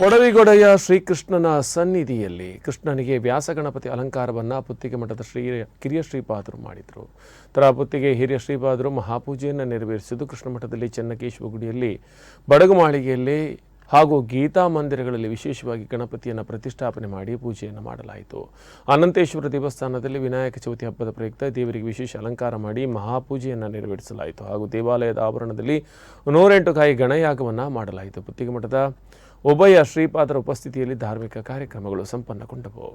ಒಡವಿಗೊಡೆಯ ಶ್ರೀಕೃಷ್ಣನ ಸನ್ನಿಧಿಯಲ್ಲಿ ಕೃಷ್ಣನಿಗೆ ವ್ಯಾಸಗಣಪತಿ ಅಲಂಕಾರವನ್ನು ಪುತ್ತಿಗೆ ಮಠದ ಶ್ರೀ ಕಿರಿಯ ಶ್ರೀಪಾದರು ಮಾಡಿದರು. ತರ ಪುತ್ತಿಗೆ ಹಿರಿಯ ಶ್ರೀಪಾದರು ಮಹಾಪೂಜೆಯನ್ನು ನೆರವೇರಿಸಿದ್ದು ಕೃಷ್ಣ ಮಠದಲ್ಲಿ ಚೆನ್ನಕೇಶವ ಗುಡಿಯಲ್ಲಿ, ಬಡಗು ಮಾಳಿಗೆಯಲ್ಲಿ ಹಾಗೂ ಗೀತಾ ಮಂದಿರಗಳಲ್ಲಿ ವಿಶೇಷವಾಗಿ ಗಣಪತಿಯನ್ನು ಪ್ರತಿಷ್ಠಾಪನೆ ಮಾಡಿ ಪೂಜೆಯನ್ನು ಮಾಡಲಾಯಿತು. ಅನಂತೇಶ್ವರ ದೇವಸ್ಥಾನದಲ್ಲಿ ವಿನಾಯಕ ಚೌತಿ ಹಬ್ಬದ ಪ್ರಯುಕ್ತ ದೇವರಿಗೆ ವಿಶೇಷ ಅಲಂಕಾರ ಮಾಡಿ ಮಹಾಪೂಜೆಯನ್ನು ನೆರವೇರಿಸಲಾಯಿತು ಹಾಗೂ ದೇವಾಲಯದ ಆವರಣದಲ್ಲಿ ನೂರೆಂಟು ಕಾಯಿ ಗಣಯಾಗವನ್ನು ಮಾಡಲಾಯಿತು. ಪುತ್ತಿಗೆ ಮಠದ ಉಭಯ ಶ್ರೀಪಾದರ ಉಪಸ್ಥಿತಿಯಲ್ಲಿ ಧಾರ್ಮಿಕ ಕಾರ್ಯಕ್ರಮಗಳು ಸಂಪನ್ನಗೊಂಡವು.